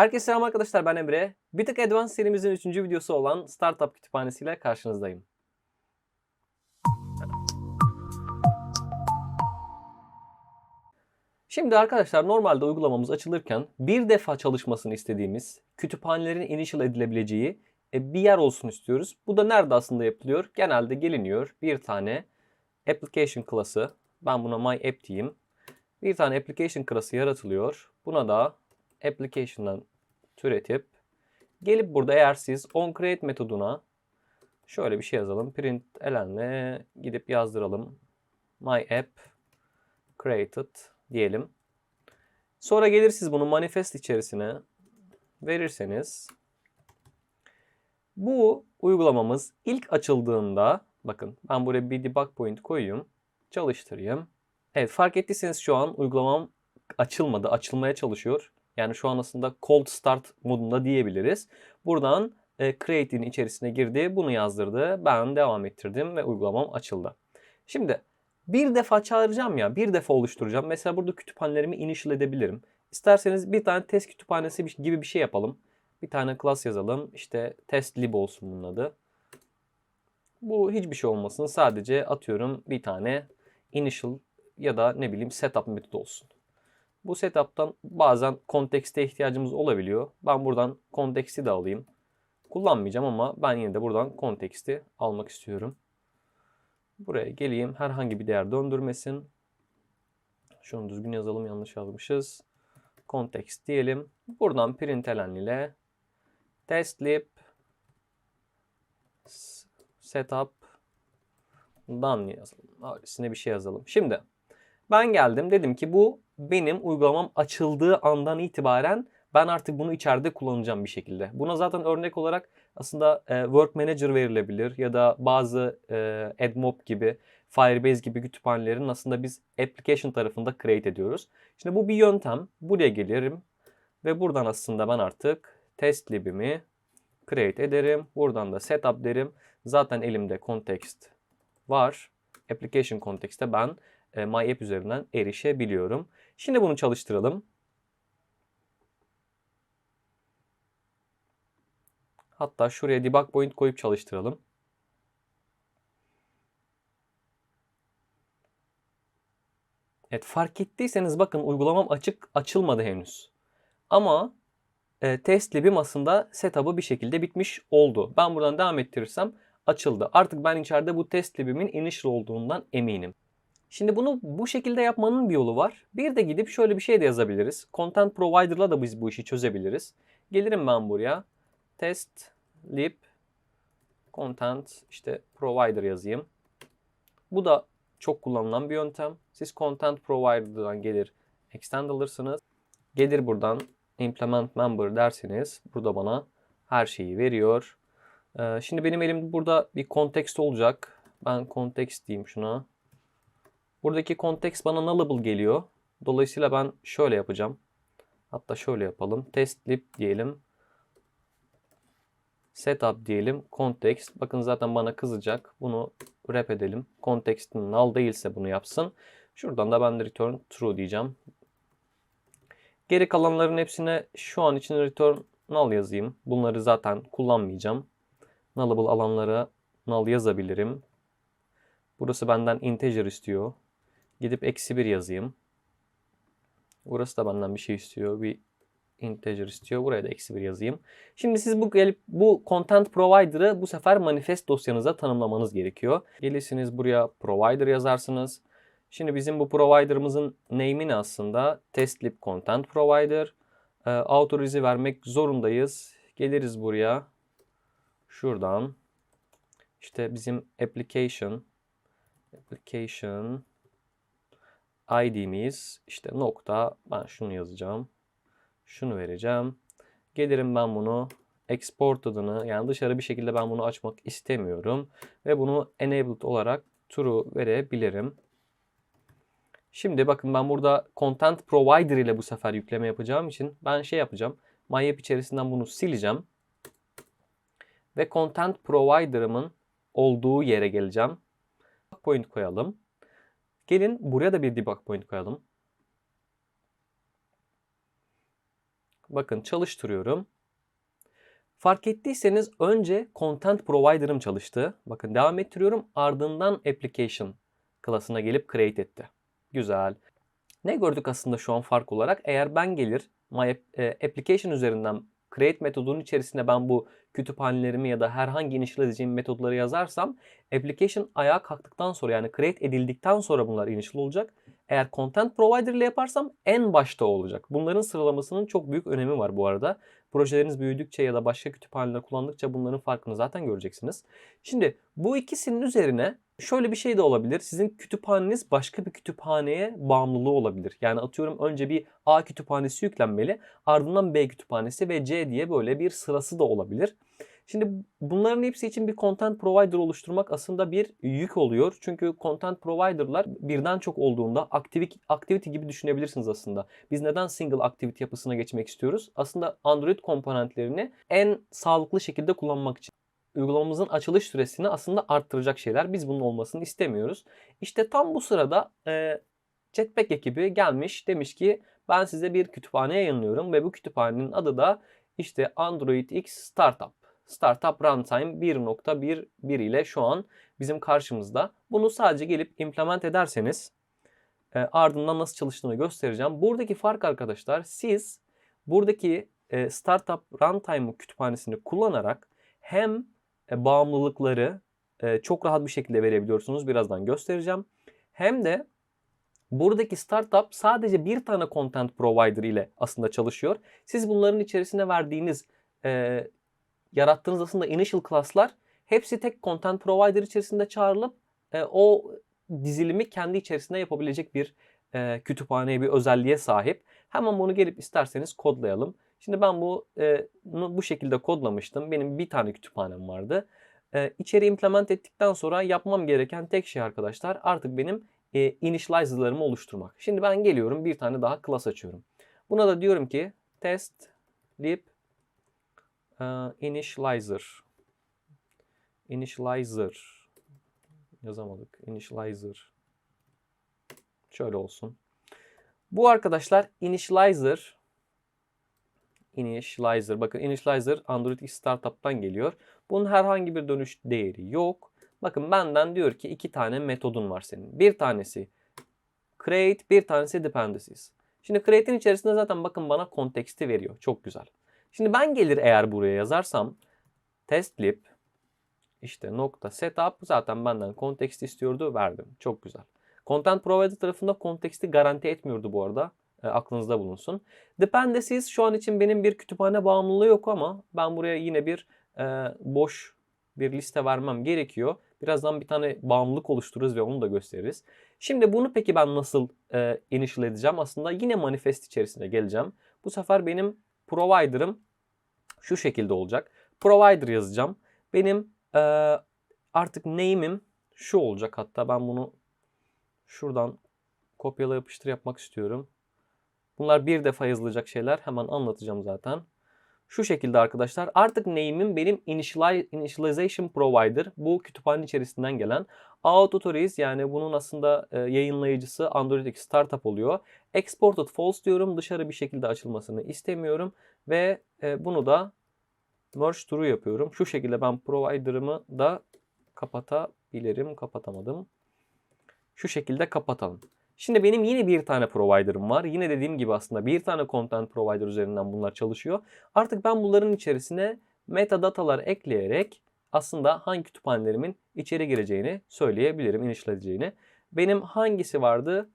Herkese selam arkadaşlar ben Emre. Bir tık serimizin 3. videosu olan Startup Kütüphanesiyle karşınızdayım. Şimdi arkadaşlar normalde uygulamamız açılırken bir defa çalışmasını istediğimiz kütüphanelerin initial edilebileceği e, bir yer olsun istiyoruz. Bu da nerede aslında yapılıyor? Genelde geliniyor bir tane application klası. Ben buna my app diyeyim. Bir tane application klası yaratılıyor. Buna da application'dan türetip gelip burada eğer siz onCreate metoduna şöyle bir şey yazalım. Print elenle gidip yazdıralım. My app created diyelim. Sonra gelir siz bunu manifest içerisine verirseniz bu uygulamamız ilk açıldığında bakın ben buraya bir debug point koyayım. Çalıştırayım. Evet fark ettiyseniz şu an uygulamam açılmadı. Açılmaya çalışıyor. Yani şu an aslında cold start modunda diyebiliriz. Buradan e, create'in içerisine girdi. Bunu yazdırdı. Ben devam ettirdim ve uygulamam açıldı. Şimdi bir defa çağıracağım ya. Bir defa oluşturacağım. Mesela burada kütüphanelerimi initial edebilirim. İsterseniz bir tane test kütüphanesi gibi bir şey yapalım. Bir tane class yazalım. İşte test lib olsun bunun adı. Bu hiçbir şey olmasın. Sadece atıyorum bir tane initial ya da ne bileyim setup metodu olsun. Bu setup'tan bazen kontekste ihtiyacımız olabiliyor. Ben buradan konteksti de alayım. Kullanmayacağım ama ben yine de buradan konteksti almak istiyorum. Buraya geleyim. Herhangi bir değer döndürmesin. Şunu düzgün yazalım. Yanlış yazmışız. Context diyelim. Buradan println ile testlib setup done yazalım. Öylesine bir şey yazalım. Şimdi ben geldim dedim ki bu benim uygulamam açıldığı andan itibaren ben artık bunu içeride kullanacağım bir şekilde. Buna zaten örnek olarak aslında e, Work Manager verilebilir ya da bazı e, AdMob gibi, Firebase gibi kütüphanelerin aslında biz application tarafında create ediyoruz. Şimdi bu bir yöntem. Buraya gelirim ve buradan aslında ben artık test libimi create ederim. Buradan da setup derim. Zaten elimde context var. Application context'te ben e, My App üzerinden erişebiliyorum. Şimdi bunu çalıştıralım. Hatta şuraya debug point koyup çalıştıralım. Evet fark ettiyseniz bakın uygulamam açık açılmadı henüz. Ama e, test libim aslında setup'ı bir şekilde bitmiş oldu. Ben buradan devam ettirirsem açıldı. Artık ben içeride bu test libimin initial olduğundan eminim. Şimdi bunu bu şekilde yapmanın bir yolu var. Bir de gidip şöyle bir şey de yazabiliriz. Content Provider'la da biz bu işi çözebiliriz. Gelirim ben buraya. Test lib content işte provider yazayım. Bu da çok kullanılan bir yöntem. Siz content provider'dan gelir extend alırsınız. Gelir buradan implement member derseniz burada bana her şeyi veriyor. Ee, şimdi benim elimde burada bir context olacak. Ben context diyeyim şuna. Buradaki context bana nullable geliyor. Dolayısıyla ben şöyle yapacağım. Hatta şöyle yapalım. Test lib diyelim. Setup diyelim. Context. Bakın zaten bana kızacak. Bunu wrap edelim. Context'in null değilse bunu yapsın. Şuradan da ben de return true diyeceğim. Geri kalanların hepsine şu an için return null yazayım. Bunları zaten kullanmayacağım. Nullable alanlara null yazabilirim. Burası benden integer istiyor. Gidip eksi 1 yazayım. Burası da benden bir şey istiyor. Bir integer istiyor. Buraya da eksi 1 yazayım. Şimdi siz bu gelip bu content provider'ı bu sefer manifest dosyanıza tanımlamanız gerekiyor. Gelirsiniz buraya provider yazarsınız. Şimdi bizim bu provider'ımızın name'i ne aslında? Testlib content provider. E, authorize vermek zorundayız. Geliriz buraya. Şuradan. İşte bizim application application ID'miz işte nokta ben şunu yazacağım. Şunu vereceğim. Gelirim ben bunu export adını yani dışarı bir şekilde ben bunu açmak istemiyorum. Ve bunu enabled olarak true verebilirim. Şimdi bakın ben burada content provider ile bu sefer yükleme yapacağım için ben şey yapacağım. MyApp içerisinden bunu sileceğim. Ve content provider'ımın olduğu yere geleceğim. Point koyalım. Gelin buraya da bir debug point koyalım. Bakın çalıştırıyorum. Fark ettiyseniz önce Content Provider'ım çalıştı. Bakın devam ettiriyorum. Ardından Application klasına gelip create etti. Güzel. Ne gördük aslında şu an fark olarak? Eğer ben gelir My e, Application üzerinden create metodunun içerisinde ben bu kütüphanelerimi ya da herhangi initial metodları yazarsam application ayağa kalktıktan sonra yani create edildikten sonra bunlar initial olacak. Eğer content provider ile yaparsam en başta olacak. Bunların sıralamasının çok büyük önemi var bu arada. Projeleriniz büyüdükçe ya da başka kütüphaneler kullandıkça bunların farkını zaten göreceksiniz. Şimdi bu ikisinin üzerine şöyle bir şey de olabilir. Sizin kütüphaneniz başka bir kütüphaneye bağımlılığı olabilir. Yani atıyorum önce bir A kütüphanesi yüklenmeli, ardından B kütüphanesi ve C diye böyle bir sırası da olabilir. Şimdi bunların hepsi için bir content provider oluşturmak aslında bir yük oluyor. Çünkü content provider'lar birden çok olduğunda activity, activity gibi düşünebilirsiniz aslında. Biz neden single activity yapısına geçmek istiyoruz? Aslında Android komponentlerini en sağlıklı şekilde kullanmak için uygulamamızın açılış süresini aslında arttıracak şeyler. Biz bunun olmasını istemiyoruz. İşte tam bu sırada e, Jetpack ekibi gelmiş demiş ki ben size bir kütüphane yayınlıyorum ve bu kütüphanenin adı da işte Android X Startup. Startup Runtime 1.11 ile şu an bizim karşımızda. Bunu sadece gelip implement ederseniz e, ardından nasıl çalıştığını göstereceğim. Buradaki fark arkadaşlar siz buradaki e, Startup Runtime kütüphanesini kullanarak hem e, bağımlılıkları e, çok rahat bir şekilde verebiliyorsunuz. Birazdan göstereceğim. Hem de buradaki startup sadece bir tane content provider ile aslında çalışıyor. Siz bunların içerisine verdiğiniz e, yarattığınız aslında initial class'lar hepsi tek content provider içerisinde çağrılıp e, o dizilimi kendi içerisinde yapabilecek bir e, kütüphaneye bir özelliğe sahip. Hemen bunu gelip isterseniz kodlayalım. Şimdi ben bu e, bu şekilde kodlamıştım. Benim bir tane kütüphanem vardı. E, içeri implement ettikten sonra yapmam gereken tek şey arkadaşlar artık benim e, initializer'larımı oluşturmak. Şimdi ben geliyorum bir tane daha class açıyorum. Buna da diyorum ki test lib uh, initializer initializer yazamadık. Initializer şöyle olsun. Bu arkadaşlar initializer initializer bakın initializer Android X Startup'tan geliyor. Bunun herhangi bir dönüş değeri yok. Bakın benden diyor ki iki tane metodun var senin. Bir tanesi create, bir tanesi dependencies. Şimdi create'in içerisinde zaten bakın bana konteksti veriyor. Çok güzel. Şimdi ben gelir eğer buraya yazarsam testlib işte nokta setup zaten benden kontekst istiyordu verdim. Çok güzel. Content provider tarafında konteksti garanti etmiyordu bu arada. E, aklınızda bulunsun. Dependencies şu an için benim bir kütüphane bağımlılığı yok ama ben buraya yine bir e, boş bir liste vermem gerekiyor. Birazdan bir tane bağımlılık oluştururuz ve onu da gösteririz. Şimdi bunu peki ben nasıl e, initial edeceğim? Aslında yine manifest içerisine geleceğim. Bu sefer benim provider'ım şu şekilde olacak. Provider yazacağım. Benim e, artık name'im şu olacak. Hatta ben bunu şuradan kopyala yapıştır yapmak istiyorum. Bunlar bir defa yazılacak şeyler. Hemen anlatacağım zaten. Şu şekilde arkadaşlar artık name'im benim initialization provider. Bu kütüphane içerisinden gelen. Autotories yani bunun aslında e, yayınlayıcısı Android'deki startup oluyor. Exported false diyorum. Dışarı bir şekilde açılmasını istemiyorum. Ve e, bunu da merge true yapıyorum. Şu şekilde ben provider'ımı da kapatabilirim. Kapatamadım. Şu şekilde kapatalım. Şimdi benim yine bir tane provider'ım var. Yine dediğim gibi aslında bir tane content provider üzerinden bunlar çalışıyor. Artık ben bunların içerisine metadatalar ekleyerek aslında hangi kütüphanelerimin içeri gireceğini söyleyebilirim, inişleyeceğini. Benim hangisi vardı?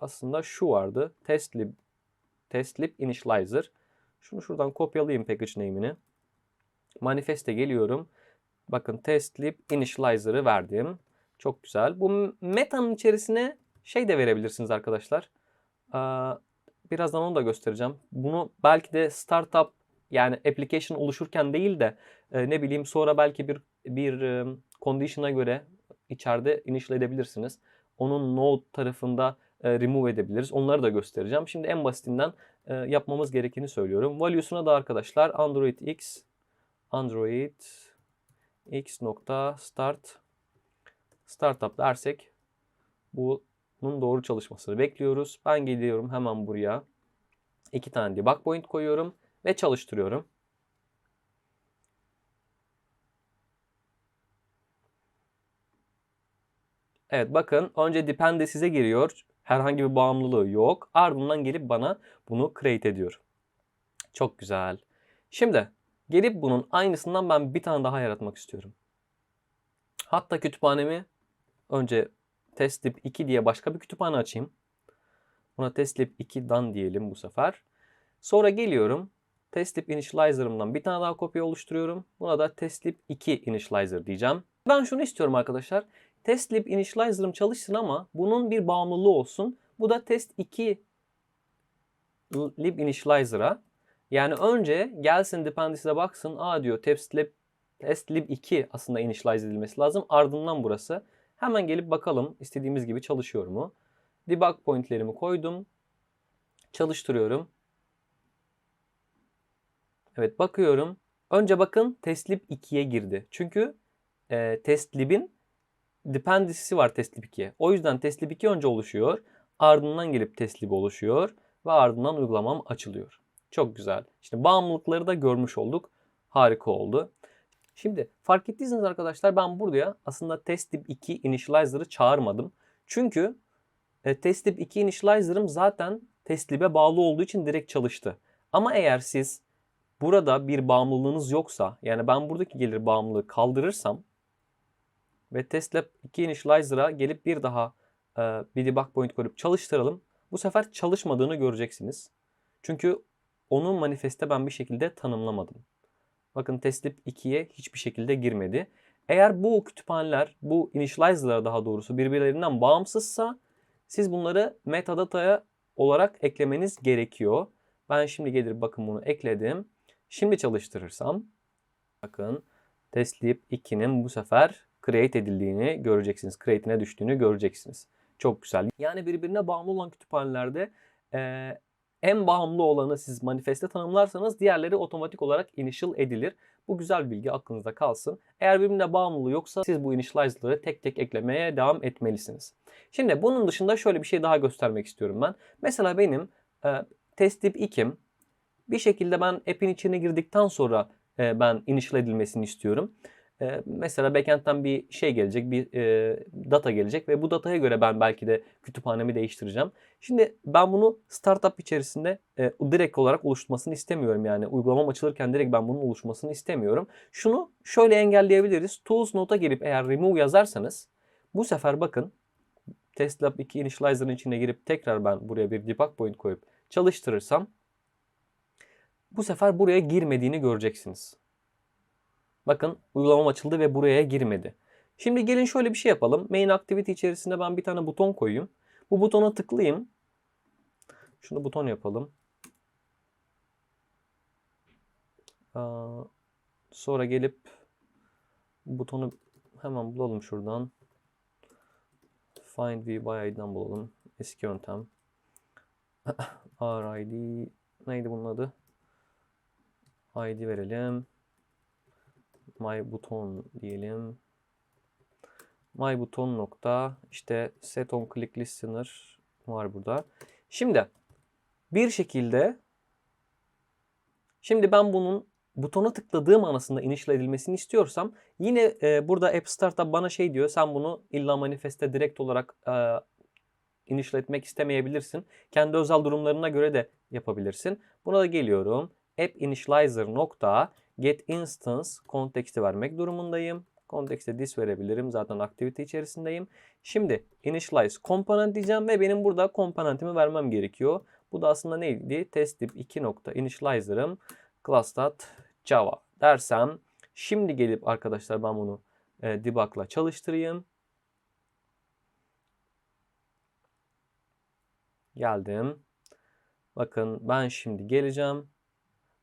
Aslında şu vardı. Testlib, testlib initializer. Şunu şuradan kopyalayayım package name'ini. Manifeste geliyorum. Bakın testlib initializer'ı verdim. Çok güzel. Bu meta'nın içerisine şey de verebilirsiniz arkadaşlar. Birazdan onu da göstereceğim. Bunu belki de startup yani application oluşurken değil de e, ne bileyim sonra belki bir bir e, condition'a göre içeride initial edebilirsiniz. Onun node tarafında e, remove edebiliriz. Onları da göstereceğim. Şimdi en basitinden yapmamız gerekeni söylüyorum. Value'suna da arkadaşlar Android X Android X nokta start startup dersek bu bunun doğru çalışmasını bekliyoruz. Ben geliyorum hemen buraya. iki tane debug point koyuyorum. ve çalıştırıyorum. Evet bakın önce dependency'e giriyor. Herhangi bir bağımlılığı yok. Ardından gelip bana bunu create ediyor. Çok güzel. Şimdi gelip bunun aynısından ben bir tane daha yaratmak istiyorum. Hatta kütüphanemi önce testlib 2 diye başka bir kütüphane açayım. Buna testlib 2 dan diyelim bu sefer. Sonra geliyorum. Testlib initializer'ımdan bir tane daha kopya oluşturuyorum. Buna da testlib 2 initializer diyeceğim. Ben şunu istiyorum arkadaşlar. Testlib initializer'ım çalışsın ama bunun bir bağımlılığı olsun. Bu da test 2 lib initializer'a. Yani önce gelsin dependency'de baksın. Aa diyor testlib, testlib 2 aslında initialize edilmesi lazım. Ardından burası. Hemen gelip bakalım istediğimiz gibi çalışıyor mu? Debug pointlerimi koydum. Çalıştırıyorum. Evet bakıyorum. Önce bakın testlib 2'ye girdi. Çünkü e, testlib'in dependency'si var testlib 2'ye. O yüzden testlib 2 önce oluşuyor. Ardından gelip testlib oluşuyor. Ve ardından uygulamam açılıyor. Çok güzel. İşte bağımlılıkları da görmüş olduk. Harika oldu. Şimdi fark ettiyseniz arkadaşlar ben buraya aslında testlib 2 initializer'ı çağırmadım. Çünkü e, testlib 2 initializer'ım zaten testlib'e bağlı olduğu için direkt çalıştı. Ama eğer siz burada bir bağımlılığınız yoksa yani ben buradaki gelir bağımlılığı kaldırırsam ve testlib 2 initializer'a gelip bir daha e, bir debug point koyup çalıştıralım. Bu sefer çalışmadığını göreceksiniz. Çünkü onu manifeste ben bir şekilde tanımlamadım. Bakın testlib 2'ye hiçbir şekilde girmedi. Eğer bu kütüphaneler, bu initializer'lar daha doğrusu birbirlerinden bağımsızsa siz bunları metadata'ya olarak eklemeniz gerekiyor. Ben şimdi gelir bakın bunu ekledim. Şimdi çalıştırırsam bakın testlib 2'nin bu sefer create edildiğini göreceksiniz. Create'ine düştüğünü göreceksiniz. Çok güzel. Yani birbirine bağımlı olan kütüphanelerde en bağımlı olanı siz manifeste tanımlarsanız diğerleri otomatik olarak initial edilir. Bu güzel bilgi aklınızda kalsın. Eğer birbirine bağımlılığı yoksa siz bu initialize'ları tek tek eklemeye devam etmelisiniz. Şimdi bunun dışında şöyle bir şey daha göstermek istiyorum ben. Mesela benim e, testlib 2'm bir şekilde ben app'in içine girdikten sonra e, ben initial edilmesini istiyorum. E, mesela backend'den bir şey gelecek, bir e, data gelecek ve bu dataya göre ben belki de kütüphanemi değiştireceğim. Şimdi ben bunu startup içerisinde e, direkt olarak oluşturmasını istemiyorum. Yani uygulamam açılırken direkt ben bunun oluşmasını istemiyorum. Şunu şöyle engelleyebiliriz. Tools Note'a gelip eğer remove yazarsanız bu sefer bakın TestLab 2 Initializer'ın içine girip tekrar ben buraya bir debug point koyup çalıştırırsam bu sefer buraya girmediğini göreceksiniz. Bakın uygulamam açıldı ve buraya girmedi. Şimdi gelin şöyle bir şey yapalım. Main Activity içerisinde ben bir tane buton koyayım. Bu butona tıklayayım. Şunu buton yapalım. Sonra gelip butonu hemen bulalım şuradan. Find V by ID'den bulalım. Eski yöntem. RID neydi bunun adı? ID verelim. My buton diyelim. My buton nokta işte set on click listener var burada. Şimdi bir şekilde şimdi ben bunun butona tıkladığım anasında initial edilmesini istiyorsam yine e, burada App Startup bana şey diyor sen bunu illa manifeste direkt olarak e, initial etmek istemeyebilirsin. Kendi özel durumlarına göre de yapabilirsin. Buna da geliyorum. App initializer nokta get instance konteksti vermek durumundayım. Kontekste this verebilirim. Zaten activity içerisindeyim. Şimdi initialize component diyeceğim ve benim burada komponentimi vermem gerekiyor. Bu da aslında neydi? Testtip 2 nokta initializer'ım class.java dersem şimdi gelip arkadaşlar ben bunu e, debug'la çalıştırayım. Geldim. Bakın ben şimdi geleceğim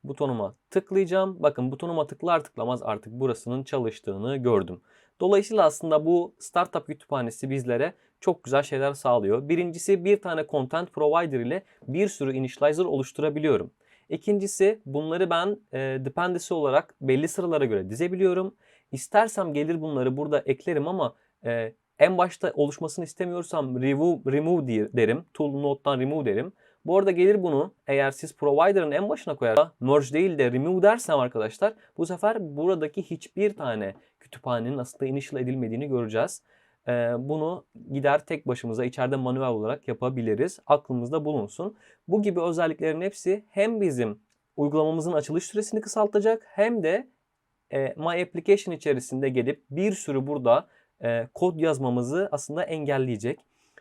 butonuma tıklayacağım. Bakın butonuma tıklar tıklamaz artık burasının çalıştığını gördüm. Dolayısıyla aslında bu startup kütüphanesi bizlere çok güzel şeyler sağlıyor. Birincisi bir tane content provider ile bir sürü initializer oluşturabiliyorum. İkincisi bunları ben e, dependency olarak belli sıralara göre dizebiliyorum. İstersem gelir bunları burada eklerim ama e, en başta oluşmasını istemiyorsam remove, remove derim. Tool node'dan remove derim. Bu arada gelir bunu eğer siz provider'ın en başına koyar merge değil de remove dersem arkadaşlar bu sefer buradaki hiçbir tane kütüphanenin aslında initial edilmediğini göreceğiz. Ee, bunu gider tek başımıza içeride manuel olarak yapabiliriz. Aklımızda bulunsun. Bu gibi özelliklerin hepsi hem bizim uygulamamızın açılış süresini kısaltacak hem de e, My Application içerisinde gelip bir sürü burada e, kod yazmamızı aslında engelleyecek.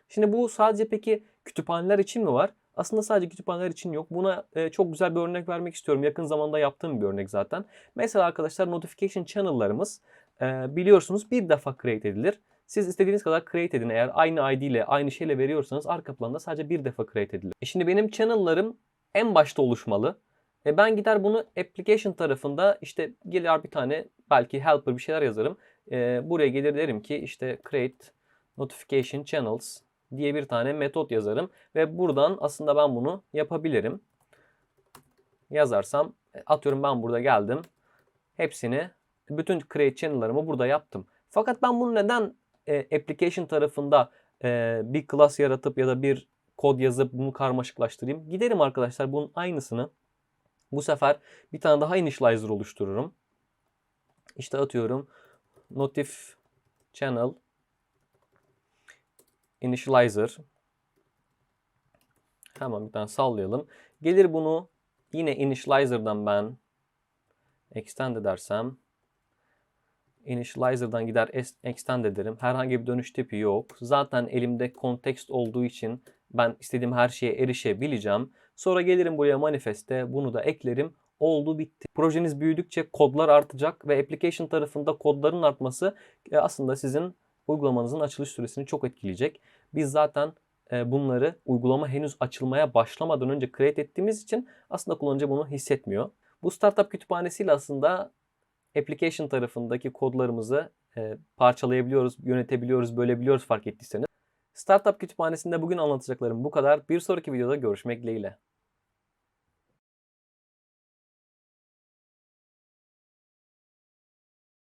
Şimdi bu sadece peki kütüphaneler için mi var? Aslında sadece kütüphaneler için yok. Buna e, çok güzel bir örnek vermek istiyorum. Yakın zamanda yaptığım bir örnek zaten. Mesela arkadaşlar notification channel'larımız e, biliyorsunuz bir defa create edilir. Siz istediğiniz kadar create edin. Eğer aynı ID ile aynı şeyle veriyorsanız arka planda sadece bir defa create edilir. E şimdi benim channel'larım en başta oluşmalı. E ben gider bunu application tarafında işte gelir bir tane belki helper bir şeyler yazarım. E, buraya gelir derim ki işte create notification channels diye bir tane metot yazarım. Ve buradan aslında ben bunu yapabilirim. Yazarsam e, atıyorum ben burada geldim. Hepsini bütün create channel'larımı burada yaptım. Fakat ben bunu neden e, application tarafında e, bir class yaratıp ya da bir kod yazıp bunu karmaşıklaştırayım? Giderim arkadaşlar bunun aynısını bu sefer bir tane daha initializer oluştururum. İşte atıyorum notif channel initializer. Hemen bir tane sallayalım. Gelir bunu yine initializer'dan ben extend edersem initializer'dan gider extend ederim. Herhangi bir dönüş tipi yok. Zaten elimde context olduğu için ben istediğim her şeye erişebileceğim. Sonra gelirim buraya manifeste bunu da eklerim. Oldu bitti. Projeniz büyüdükçe kodlar artacak ve application tarafında kodların artması e, aslında sizin uygulamanızın açılış süresini çok etkileyecek. Biz zaten e, bunları uygulama henüz açılmaya başlamadan önce create ettiğimiz için aslında kullanıcı bunu hissetmiyor. Bu startup kütüphanesiyle aslında application tarafındaki kodlarımızı e, parçalayabiliyoruz, yönetebiliyoruz, bölebiliyoruz fark ettiyseniz. Startup kütüphanesinde bugün anlatacaklarım bu kadar. Bir sonraki videoda görüşmek dileğiyle.